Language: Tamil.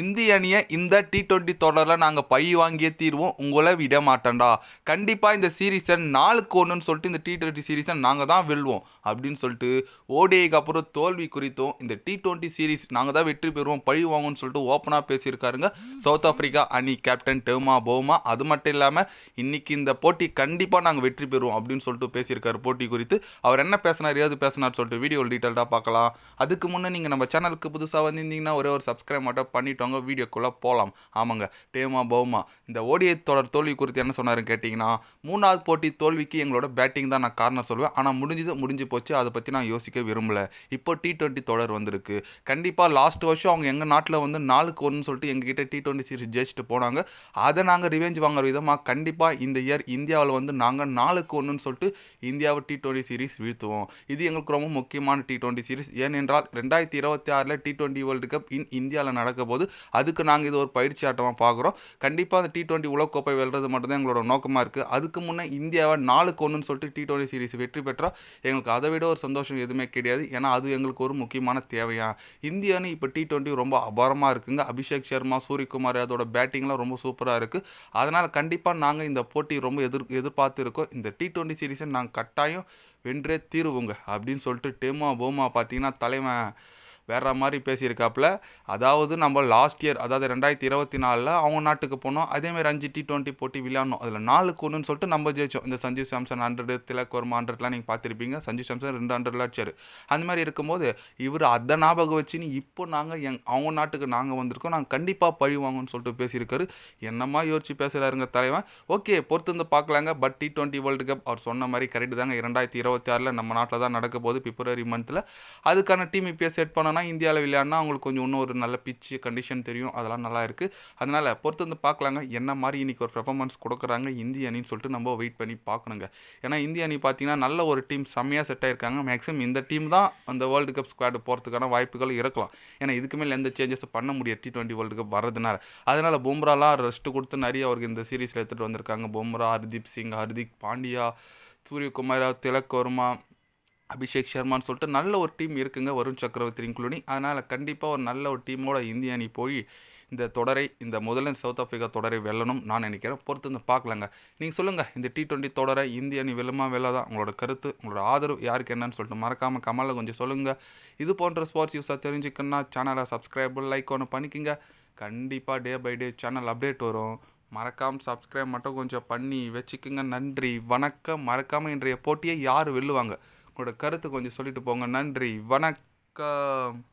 இந்திய அணியை இந்த டி ட்வெண்ட்டி தொடரில் நாங்கள் பை வாங்கியே தீர்வோம் உங்களை விட மாட்டேன்டா. கண்டிப்பாக இந்த சீரீஸை நாளுக்கு ஒன்றுன்னு சொல்லிட்டு இந்த டி ட்வெண்ட்டி சீரீஸை நாங்கள் தான் வெல்வோம் அப்படின்னு சொல்லிட்டு ஓடிஐக்கு அப்புறம் தோல்வி குறித்தும் இந்த டி டுவெண்ட்டி சீரீஸ் நாங்கள் தான் வெற்றி பெறுவோம் பழி வாங்கும்னு சொல்லிட்டு ஓப்பனாக பேசியிருக்காருங்க. சவுத் ஆஃப்ரிக்கா அணி கேப்டன் டெர்மா போமா அது மட்டும் இல்லாமல் இன்றைக்கி இந்த போட்டி கண்டிப்பாக நாங்கள் வெற்றி பெறுவோம் அப்படின்னு சொல்லிட்டு பேசியிருக்காரு போட்டி குறித்து. அவர் என்ன பேசினார் ஏது பேசினார் சொல்லிட்டு வீடியோ டீட்டெயில்டாக பார்க்கலாம். அதுக்கு முன்னே நீங்கள் நம்ம சேனலுக்கு புதுசாக வந்திருந்தீங்கன்னா ஒரே ஒரு சப்ஸ்கிரைப் மட்டும் பண்ணிட்டவங்க வீடியோக்குள்ளே போகலாம். ஆமாங்க டேமா பௌமா இந்த ஓடிஐ தொடர் தோல்வி குறித்து என்ன சொன்னாருன்னு கேட்டிங்கன்னா மூணாவது போட்டி தோல்விக்கு எங்களோட பேட்டிங் தான் நான் காரணம் சொல்லுவேன். ஆனால் முடிஞ்சது முடிஞ்சு போச்சு. அதை பற்றி நான் யோசிக்க விரும்பல. இப்போ டி ட்வெண்ட்டி தொடர் வந்திருக்கு. கண்டிப்பாக லாஸ்ட் வருஷம் அவங்க எங்கள் நாட்டில் வந்து நாளுக்கு ஒன்றுன்னு சொல்லிட்டு எங்ககிட்ட டி டுவெண்ட்டி சீரிஸ் ஜெயிச்சுட்டு போனாங்க. அதை நாங்கள் ரிவெஞ்ச் வாங்குற விதமாக கண்டிப்பாக இந்த இயர் இந்தியாவில் வந்து நாங்கள் நாளுக்கு ஒன்றுன்னு சொல்லிட்டு இந்தியாவை டி டுவெண்ட்டி சீரிஸ் வீழ்த்துவோம். இது எங்களுக்கு ரொம்ப முக்கியமான டி ட்வெண்ட்டி சீரிஸ் ஏனென்றால் ரெண்டாயிரத்தி இருபத்தி ஆறில் T twenty world cup in இந்தியாவில் நடக்க போது அதுக்கு நாங்கள் இது ஒரு பயிற்சி ஆட்டமாக பார்க்குறோம் கண்டிப்பாக அந்த டி டுவெண்ட்டி உலகக்கோப்பை வெல்றது மட்டும்தான் எங்களோட நோக்கமாக இருக்குது அதுக்கு முன்னே இந்தியாவை நாளுக்கு ஒன்றுன்னு சொல்லிட்டு டி டுவெண்ட்டி சீரிஸ் வெற்றி பெற்றால் எங்களுக்கு அதை விட ஒரு சந்தோஷம் எதுவுமே கிடையாது. ஏன்னா அது எங்களுக்கு ஒரு முக்கியமான தேவையா? இந்திய அணி இப்போ டி டுவெண்ட்டி ரொம்ப அபாரமாக இருக்குங்க. அபிஷேக் சர்மா சூரியகுமார் அதோட பேட்டிங்லாம் ரொம்ப சூப்பராக இருக்குது அதனால் கண்டிப்பாக நாங்கள் இந்த போட்டி ரொம்ப எதிர் எதிர்பார்த்து இருக்கோம் இந்த டி டுவெண்ட்டி சீரீஸை நாங்கள் கட்டாயம் வென்றே தீருவோங்க. அப்படின்னு சொல்லிட்டு டேமா போமா பார்த்தீங்கன்னா தலைவன் வேற மாதிரி பேசியிருக்காப்புல. அதாவது நம்ம லாஸ்ட் இயர் அதாவது ரெண்டாயிரத்தி இருபத்தி நாலில் அவங்க நாட்டுக்கு போனோம். அதேமாதிரி அஞ்சு டி டுவெண்ட்டி போட்டி விளையாடணும். அதில் நாலுக்கு ஒன்றுன்னு சொல்லிட்டு நம்ம ஜெயிச்சோம். இந்த சஞ்சீவ் சாம்சன் ஹண்ட்ரடு திலக் வர்மா ஹண்ட்ரட்லாம் நீங்கள் பார்த்துருப்பீங்க. சஞ்சீவ் சாம்சன் ரெண்டு ஹண்ட்ரட்ல அடிச்சார். அந்த மாதிரி இருக்கும்போது இவர் அதை ஞாபகம் வச்சுன்னு இப்போ நாங்கள் எங் அவங்க நாட்டுக்கு நாங்கள் வந்திருக்கோம். நாங்கள் கண்டிப்பாக பழி வாங்கன்னு சொல்லிட்டு பேசியிருக்காரு. என்னமா யோசிச்சு பேசுகிறாருங்க தலைவன். ஓகே பொறுத்து வந்து பார்க்கலாங்க. But T twenty world cup அவர் சொன்ன மாதிரி கரெக்டு தாங்க. இரண்டாயிரத்தி இருபத்தி ஆறில் நம்ம நாட்டில் தான் நடக்க போகுது பிப்ரவரி மந்தில் அதுக்கான டீம் இப்போ செட் ஆனால் இந்தியாவில் விளையாடினா அவங்களுக்கு கொஞ்சம் இன்னும் ஒரு நல்ல பிச்சு கண்டிஷன் தெரியும். அதெல்லாம் நல்லா இருக்குது அதனால் பொறுத்து வந்து பார்க்கலாங்க என்ன மாதிரி இன்றைக்கி ஒரு பெர்ஃபார்மன்ஸ் கொடுக்குறாங்க இந்திய அணின்னு சொல்லிட்டு நம்ம வெயிட் பண்ணி பார்க்கணுங்க ஏன்னா இந்திய அணி பார்த்தீங்கன்னா நல்ல ஒரு டீம் செம்மையாக செட் ஆயிருக்காங்க. மேக்ஸிமம் இந்த டீம் தான் அந்த வேர்ல்டு கப் ஸ்குவாடு போகிறதுக்கான வாய்ப்புகள் இருக்கலாம். ஏன்னா இதுக்கு மேலே எந்த சேஞ்சஸ் பண்ண முடியாது டி டுவெண்ட்டி வேர்ல்டு கப் வரதுனால அதனால் பும்ராலாம் ரெஸ்ட் கொடுத்து நிறைய அவருக்கு இந்த சீரீஸில் எடுத்துகிட்டு வந்திருக்காங்க. பும்ரா ஹர்தீப் சிங் ஹர்திக் பாண்டியா சூரியகுமாரா திலக் வர்மா அபிஷேக் சர்மான்னு சொல்லிட்டு நல்ல ஒரு டீம் இருக்குங்க வருண் சக்கரவர்த்தி இன்க்ளூடிங். அதனால் கண்டிப்பாக ஒரு நல்ல ஒரு டீமோட இந்திய அணி போய் இந்த தொடரை இந்த முதல்ல சவுத் ஆஃப்ரிக்கா தொடரை வெல்லணும் நான் நினைக்கிறேன். பொறுத்து வந்து பார்க்கலாங்க. நீங்கள் சொல்லுங்கள் இந்த டி டுவெண்ட்டி தொடரை இந்திய அணி வெல்லுமா வெல்லாதான் உங்களோட கருத்து உங்களோட ஆதரவு யாருக்கு என்னன்னு சொல்லிட்டு மறக்காமல் கமலில் கொஞ்சம் சொல்லுங்கள் இது போன்ற ஸ்போர்ட்ஸ் யூஸாக தெரிஞ்சுக்கணுன்னா சேனலை சப்ஸ்கிரைப் லைக் ஒன்று பண்ணிக்கோங்க. கண்டிப்பாக day by day channel update வரும். மறக்காமல் சப்ஸ்கிரைப் மட்டும் கொஞ்சம் பண்ணி வச்சுக்கோங்க. நன்றி வணக்கம். மறக்காமல் இன்றைய போட்டியை யார் வெல்லுவாங்க? உங்களோட கருத்து கொஞ்சம் சொல்லிட்டு போங்க. நன்றி. வணக்கம்.